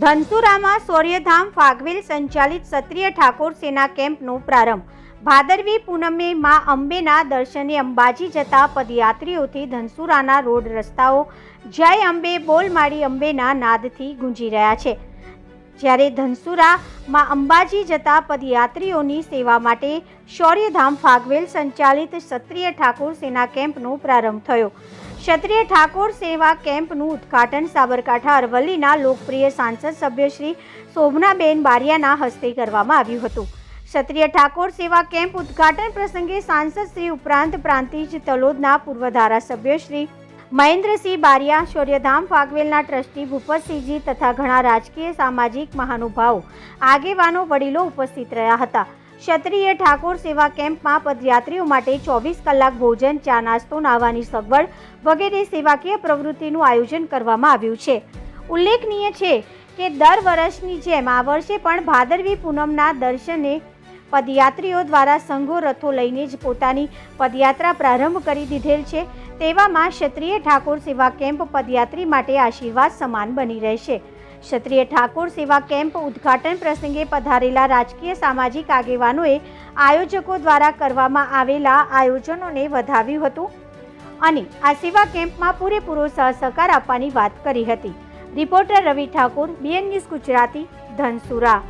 ધનસુરામાં સૌર્યધામ ફાગવેલ સંચાલિત ક્ષત્રિય ઠાકોર સેના કેમ્પનો પ્રારંભ. ભાદરવી પૂનમે માં અંબેના દર્શને અંબાજી જતા પદયાત્રીઓથી ધનસુરાના રોડ રસ્તાઓ જય અંબે બોલ માડી અંબેના નાદથી ગુંજી રહ્યા છે. જ્યારે ધનસુરામાં અંબાજી જતા પદયાત્રીઓની સેવા માટે શૌર્યધામ ફાગવેલ સંચાલિત ક્ષત્રિય ઠાકોર સેના કેમ્પનો પ્રારંભ થયો. ક્ષત્રિય ઠાકોર સેવા કેમ્પનું ઉદ્ઘાટન સાબરકાંઠા અરવલ્લીના લોકપ્રિય સાંસદ સભ્ય શ્રી શોભનાબેન બારિયાના હસ્તે કરવામાં આવ્યું હતું. ક્ષત્રિય ઠાકોર સેવા કેમ્પ ઉદ્ઘાટન પ્રસંગે સાંસદ શ્રી ઉપરાંત પ્રાંતિજ તલોદના પૂર્વ ધારાસભ્ય શ્રી મહેન્દ્રસિંહ બારિયા, શૌર્યધામ ફાગવેલના ટ્રસ્ટી ભૂપતસિંહજી તથા ઘણા રાજકીય સામાજિક મહાનુભાવો, આગેવાનો, વડીલો ઉપસ્થિત રહ્યા હતા. ક્ષત્રિય ઠાકોર સેવા કેમ્પમાં પદયાત્રીઓ માટે ચોવીસ કલાક ભોજન, ચા નાસ્તો, નાહવાની સગવડ વગેરે સેવાકીય પ્રવૃત્તિનું આયોજન કરવામાં આવ્યું છે. ઉલ્લેખનીય છે કે દર વર્ષની જેમ આ વર્ષે પણ ભાદરવી પૂનમના દર્શને પદયાત્રીઓ દ્વારા સંઘો રથો લઈને જ પોતાની પદયાત્રા પ્રારંભ કરી દીધેલ છે. તેવામાં ક્ષત્રિય ઠાકોર સેવા કેમ્પ પદયાત્રી માટે આશીર્વાદ સમાન બની રહેશે. ક્ષત્રિય ઠાકોર સેવા કેમ્પ ઉદ્ઘાટન પ્રસંગે પધારેલા રાજકીય સામાજિક આગેવાનોએ આયોજકો દ્વારા કરવામાં આવેલા આયોજનોને વધાવ્યું હતું અને આ સેવા કેમ્પમાં પૂરેપૂરો સહસહકાર આપવાની વાત કરી હતી. Reporter Ravi Thakor B N news Gujarati, Dhansura.